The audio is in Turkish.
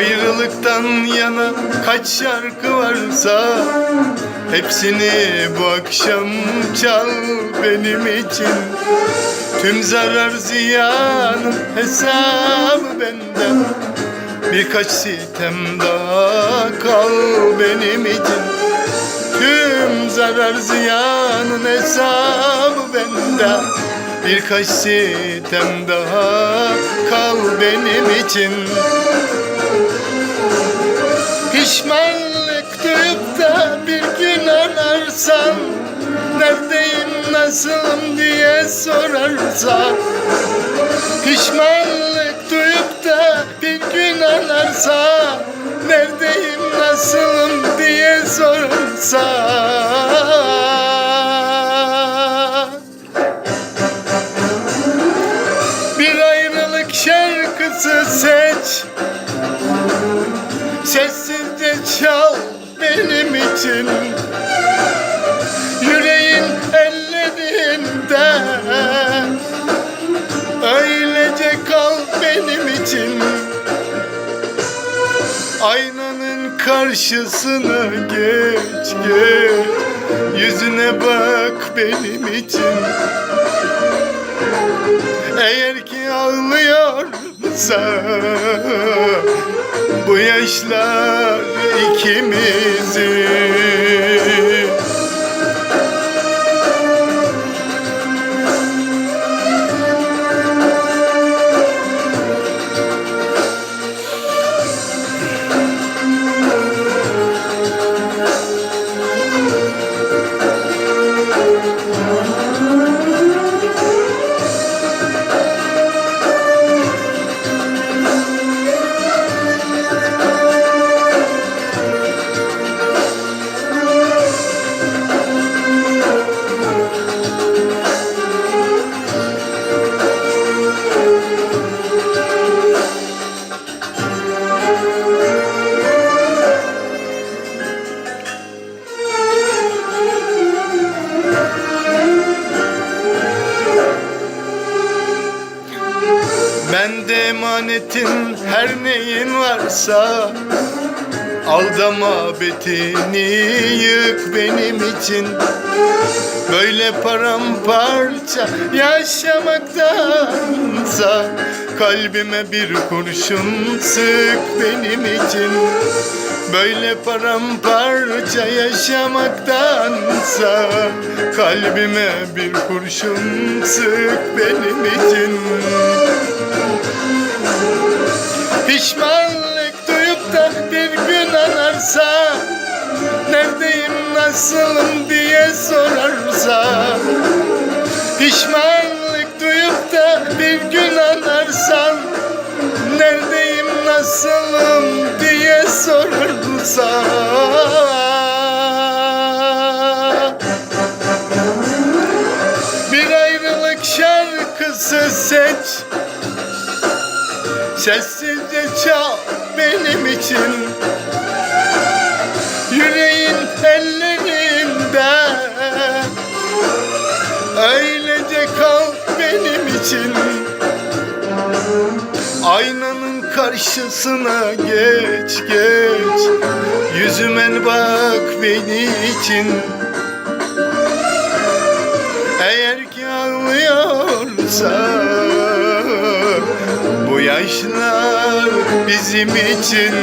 Ayrılıktan yana kaç şarkı varsa Hepsini bu akşam çal benim için. Tüm zarar ziyanın hesabı benden. Birkaç sitem daha kal benim için. Tüm zarar ziyanın hesabı bende Birkaç sitem daha kal benim için Pişmanlık duyup da bir gün ararsan Neredeyim nasılım? diye sorarsan Pişmanlık duyup da bir gün ararsan Neredeyim nasılım? diye sorarsan çal benim için. Yüreğin ellerinde Öylece kal benim için. Aynanın karşısına geç geç. Yüzüne bak benim için. Eğer ki ağlıyorsa yaşlar ikimizi Ben de emanetin her neyin varsa. Aldama betini yık benim için. Böyle paramparça yaşamaktansa Kalbime bir kurşun sık benim için Böyle paramparça yaşamaktansa Kalbime bir kurşun sık benim için. Pişmanlık duyup da bir gün anarsa Neredeyim nasılım diye sorarsa Pişmanlık duyup da bir gün anarsan Neredeyim nasılım diye sorarsa Bir ayrılık şarkısı seç. Sessizce çal benim için. Yüreğin ellerinde. Öylece kal benim için. Aynanın karşısına geç geç. Yüzüme bak beni için. Eğer ki ağlıyorsa Bu yaşlar bizim için